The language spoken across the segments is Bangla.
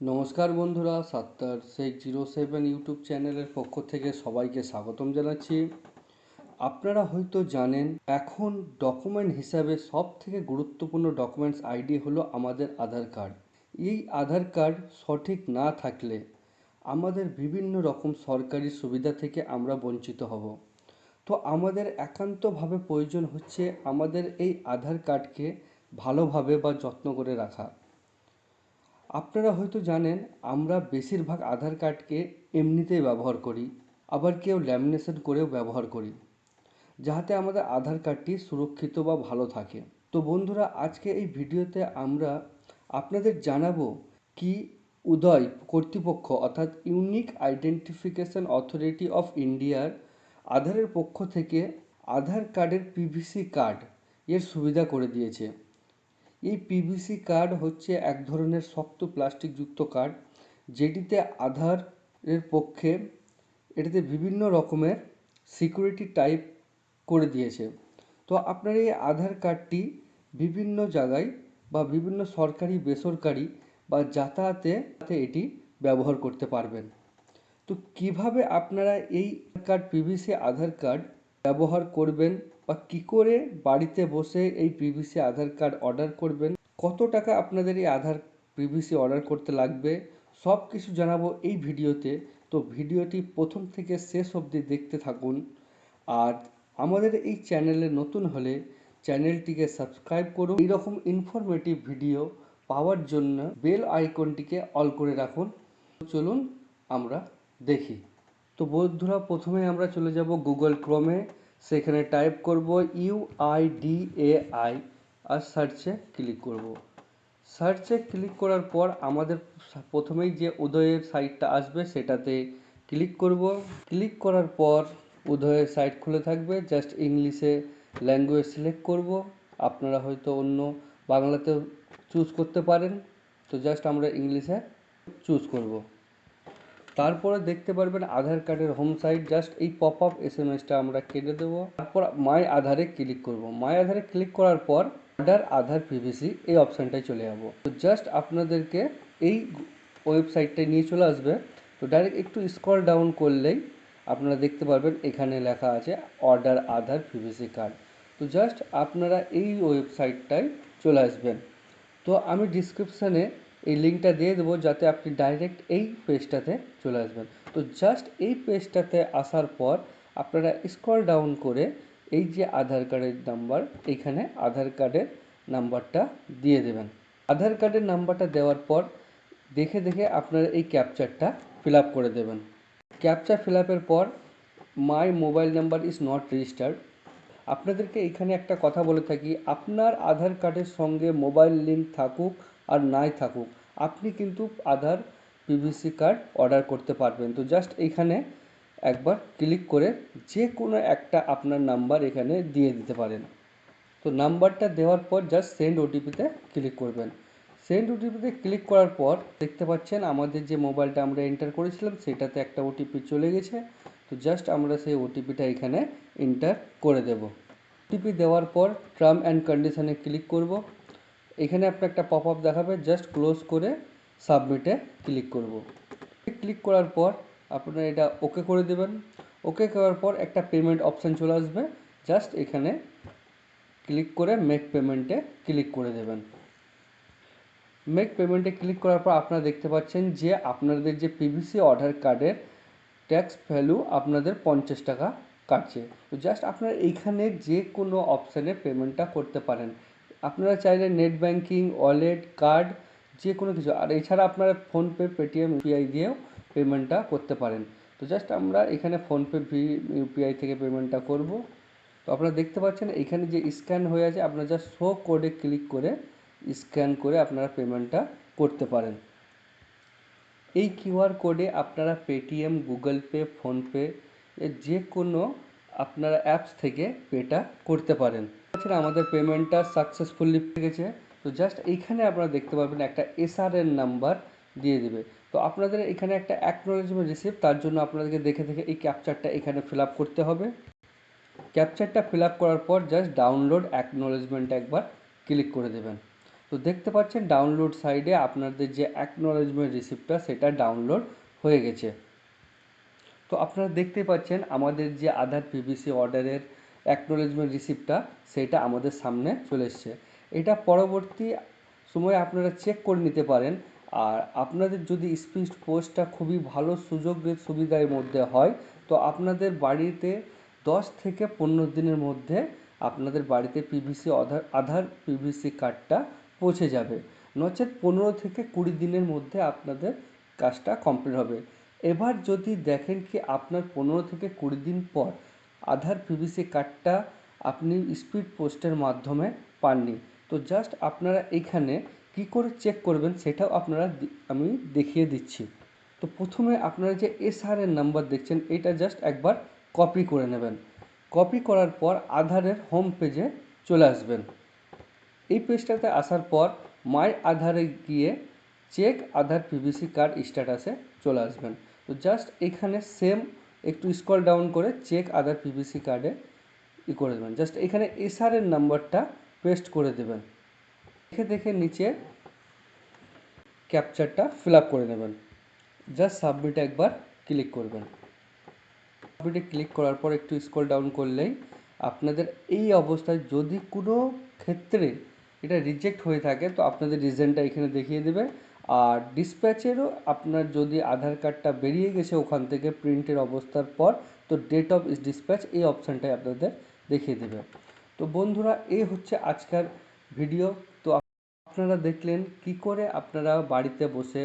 নমস্কার বন্ধুরা, Sattar Sheikh zero seven YouTube চ্যানেলের পক্ষ থেকে সবাইকে স্বাগতম জানাচ্ছি। আপনারা হয়তো জানেন, এখন ডকুমেন্ট হিসাবে সব থেকে গুরুত্বপূর্ণ ডকুমেন্টস আইডি হলো আমাদের আধার কার্ড। এই আধার কার্ড সঠিক না থাকলে আমাদের বিভিন্ন রকম সরকারি সুবিধা থেকে আমরা বঞ্চিত হব। তো আমাদের একান্তভাবে প্রয়োজন হচ্ছে আমাদের এই আধার কার্ডকে ভালোভাবে বা যত্ন করে রাখা। আপনারা হয়তো জানেন, আমরা বেশিরভাগ আধার কার্ডকে এমনিতেই ব্যবহার করি, আবার কেউ ল্যামিনেশন করেও ব্যবহার করি, যাহাতে আমাদের আধার কার্ডটি সুরক্ষিত বা ভালো থাকে। তো বন্ধুরা, আজকে এই ভিডিওতে আমরা আপনাদের জানাব কি উদয় কর্তৃপক্ষ অর্থাৎ ইউনিক আইডেন্টিফিকেশন অথরিটি অফ ইন্ডিয়ার আধারের পক্ষ থেকে আধার কার্ডের পিভিসি কার্ড এর সুবিধা করে দিয়েছে। এই পিভিসি কার্ড হচ্ছে এক ধরনের শক্ত প্লাস্টিকযুক্ত কার্ড যেটিতে আধারের পক্ষে এটাতে বিভিন্ন রকমের সিকিউরিটি টাইপ করে দিয়েছে। তো আপনার এই আধার কার্ডটি বিভিন্ন জায়গায় বা বিভিন্ন সরকারি, বেসরকারি বা যাতায়াতে এটি ব্যবহার করতে পারবেন। তো কীভাবে আপনারা এই কার্ড পিভিসি আধার কার্ড ব্যবহার করবেন বা কি করে বাড়িতে বসে এই পিভিসি আধার কার্ড অর্ডার করবেন, কত টাকা আপনাদের এই আধার পিভিসি অর্ডার করতে লাগবে সব কিছু জানাব এই ভিডিওতে। তো ভিডিওটি প্রথম থেকে শেষ অবধি দেখতে থাকুন। আর আমাদের এই চ্যানেলে নতুন হলে চ্যানেলটিকে সাবস্ক্রাইব করুন। এইরকম ইনফরমেটিভ ভিডিও পাওয়ার জন্য বেল আইকনটিকে অল করে রাখুন। চলুন আমরা দেখি। তো বন্ধুরা, প্রথমে আমরা চলে যাব গুগল ক্রোমে সেখানে টাইপ করব U I D A I আর সার্চে ক্লিক করব। সার্চে ক্লিক করার পর আমাদের প্রথমেই যে উদয়ের সাইটটা আসবে, সেটাতে ক্লিক করব। ক্লিক করার পর উদয়ের সাইট খুলে থাকবে। জাস্ট ইংলিশে ল্যাঙ্গুয়েজ সিলেক্ট করব। আপনারা হয়তো অন্য বাংলাতেও চুজ করতে পারেন। তো জাস্ট আমরা ইংলিশে চুজ করব। তারপরে দেখতে পারবেন আধার কার্ডের হোম সাইট জাস্ট এই পপ আপ এস এম এসটা আমরা কেটে দেবো। তারপর মাই আধারে ক্লিক করব। মাই আধারে ক্লিক করার পর অর্ডার আধার পিভিসি এই অপশানটায় চলে যাব। তো জাস্ট আপনাদেরকে এই ওয়েবসাইটটায় নিয়ে চলে আসবে। তো ডাইরেক্ট একটু স্ক্রল ডাউন করলেই আপনারা দেখতে পারবেন এখানে লেখা আছে অর্ডার আধার পিভিসি কার্ড তো জাস্ট আপনারা এই ওয়েবসাইটটায় চলে আসবেন। তো আমি ডিসক্রিপশানে এই লিঙ্কটা দিয়ে দেবো যাতে আপনি ডাইরেক্ট এই পেজটাতে চলে আসবেন। তো জাস্ট এই পেজটাতে আসার পর আপনারা স্ক্রল ডাউন করে এই যে আধার কার্ডের নাম্বার এইখানে আধার কার্ডের নাম্বারটা দিয়ে দেবেন। আধার কার্ডের নাম্বারটা দেওয়ার পর দেখে দেখে আপনারা এই ক্যাপচারটা ফিল করে দেবেন। ক্যাপচার ফিল পর my mobile number is not registered আপনাদেরকে এখানে একটা কথা বলে থাকি, আপনার আধার কার্ডের সঙ্গে মোবাইল লিঙ্ক থাকুক আর নাই থাকুক। আপনি কিন্তু আধার পিভিসি কার্ড অর্ডার করতে পারবেন। তো জাস্ট এইখানে একবার ক্লিক করে যে কোনো একটা আপনার নাম্বার এখানে দিয়ে দিতে পারেন। তো নাম্বারটা দেওয়ার পর জাস্ট সেন্ড ওটিপিতে ক্লিক করবেন। সেন্ড ওটিপিতে ক্লিক করার পর দেখতে পাচ্ছেন আমাদের যে মোবাইলটা আমরা এন্টার করেছিলাম, সেটাতে একটা ওটিপি চলে গেছে। তো জাস্ট আমরা সেই ওটিপিটা এখানে এন্টার করে দেব। ওটিপি দেওয়ার পর টার্ম অ্যান্ড কন্ডিশনে ক্লিক করব। এখানে আপনার একটা পপ আপ দেখাবে জাস্ট ক্লোজ করে সাবমিটে ক্লিক করব। ক্লিক করার পর আপনারা এটা ওকে করে দেবেন। ওকে করার পর একটা পেমেন্ট অপশান চলে আসবে। জাস্ট এখানে ক্লিক করে মেক পেমেন্টে ক্লিক করে দেবেন। মেক পেমেন্টে ক্লিক করার পর আপনারা দেখতে পাচ্ছেন যে আপনাদের যে পিভিসি অর্ডার কার্ডের ট্যাক্স ভ্যালু আপনাদের পঞ্চাশ টাকা কাটছে। তো জাস্ট আপনারা এইখানে যে কোনো অপশানে পেমেন্টটা করতে পারেন। আপনারা চাইলে নেট ব্যাঙ্কিং ওয়ালেট কার্ড যে কোনো কিছু। আর এছাড়া আপনারা ফোনপে পেটিএম ইউপিআই দিয়েও পেমেন্টটা করতে পারেন। তো জাস্ট আমরা এখানে ফোনপে ইউপিআই থেকে পেমেন্টটা করব। তো আপনারা দেখতে পাচ্ছেন, এখানে যে স্ক্যান হয়ে আছে, আপনারা জাস্ট শো কোডে ক্লিক করে স্ক্যান করে আপনারা পেমেন্টটা করতে পারেন। এই কিউআর কোডে আপনারা পেটিএম গুগল পে ফোনপে যে কোনো আপনারা অ্যাপস থেকে পেটা করতে পারেন। তাছাড়া আমাদের পেমেন্টটা সাকসেসফুলি গেছে। তো জাস্ট এইখানে আপনারা দেখতে পাবেন একটা এসআরএন নাম্বার দিয়ে দেবে। তো আপনাদের এখানে একটা অ্যাকনোলেজমেন্ট রিসিভ তার জন্য আপনাদেরকে দেখে দেখে এই ক্যাপচারটা এখানে ফিল করতে হবে। ক্যাপচারটা ফিল করার পর জাস্ট ডাউনলোড অ্যাকনোলেজমেন্ট একবার ক্লিক করে দেবেন। তো দেখতে পাচ্ছেন ডাউনলোড সাইডে আপনাদের যে অ্যাকনোলেজমেন্ট রিসিপ্টটা সেটা ডাউনলোড হয়ে গেছে। তো আপনারা দেখতে পাচ্ছেন আমাদের যে আধার পিভিসি অর্ডারের অ্যাকনোলেজমেন্ট রিসিপ্টটা সেটা আমাদের সামনে চলে এসছে। এটা পরবর্তী সময়ে আপনারা চেক করে নিতে পারেন। আর আপনাদের যদি স্পিড পোস্টটা খুবই ভালো সুযোগের সুবিধার মধ্যে হয়, তো আপনাদের বাড়িতে দশ থেকে পনেরো দিনের মধ্যে আপনাদের বাড়িতে পিভিসি আধার আধার পিভিসি কার্ডটা পৌঁছে যাবে। নচেত পনেরো থেকে কুড়ি দিনের মধ্যে আপনাদের কাজটা কমপ্লিট হবে। এবার যদি দেখেন কি আপনার পনেরো থেকে কুড়ি দিন পর আধার পিভিসি কার্ডটা আপনি স্পিড পোস্টের মাধ্যমে পাননি। তো জাস্ট আপনারা এখানে কি করে চেক করবেন সেটাও আপনারা আমি দেখিয়ে দিচ্ছি। তো প্রথমে আপনারা যে এসআরের নাম্বার দেখছেন, এটা জাস্ট একবার কপি করে নেবেন। কপি করার পর আধারের হোম পেজে চলে আসবেন। এই পেজটাতে আসার পর মাই আধারে গিয়ে চেক আধার পিভিসি কার্ড স্ট্যাটাসে চলে আসবেন। তো জাস্ট এখানে সেম একটু স্ক্রল ডাউন করে চেক আধার পিভিসি কার্ডে ই করে দেবেন। জাস্ট এখানে এসআরের নাম্বারটা পেস্ট করে দেবেন। দেখে দেখে নিচে ক্যাপচারটা ফিল করে নেবেন। জাস্ট সাবমিট একবার ক্লিক করবেন। সাবমিটে ক্লিক করার পর একটু স্ক্রল ডাউন করলেই আপনাদের এই অবস্থায় যদি কোনো ক্ষেত্রে এটা রিজেক্ট হয়ে থাকে, তো আপনাদের রিজনটা এখানে দেখিয়ে দেবে। আর ডিসপ্যাচেরও আপনার যদি আধার কার্ডটা বেরিয়ে গেছে ওখান থেকে প্রিন্টের অবস্থার পর, তো ডেট অফ ডিসপ্যাচ এই অপশানটাই আপনাদের দেখিয়ে দেবে। তো বন্ধুরা, এই হচ্ছে আজকের ভিডিও তো আপনারা দেখলেন কি করে আপনারা বাড়িতে বসে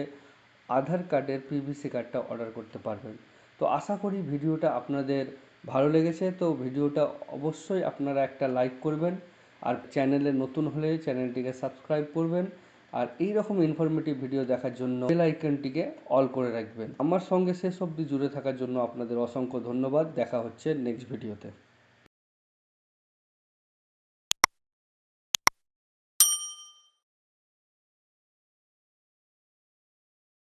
আধার কার্ডের পিভিসি কার্ডটা অর্ডার করতে পারবেন। তো আশা করি ভিডিওটা আপনাদের ভালো লেগেছে। তো ভিডিওটা অবশ্যই আপনারা একটা লাইক করবেন। আর চ্যানেলে নতুন হলে চ্যানেলটিকে সাবস্ক্রাইব করবেন। আর এই রকম ইনফরমেটিভ ভিডিও দেখার জন্য বেল আইকনটিকে অল করে রাখবেন। আমার সঙ্গে শেষ অবধি জুড়ে থাকার জন্য আপনাদের অসংখ্য ধন্যবাদ। দেখা হচ্ছে নেক্সট ভিডিওতে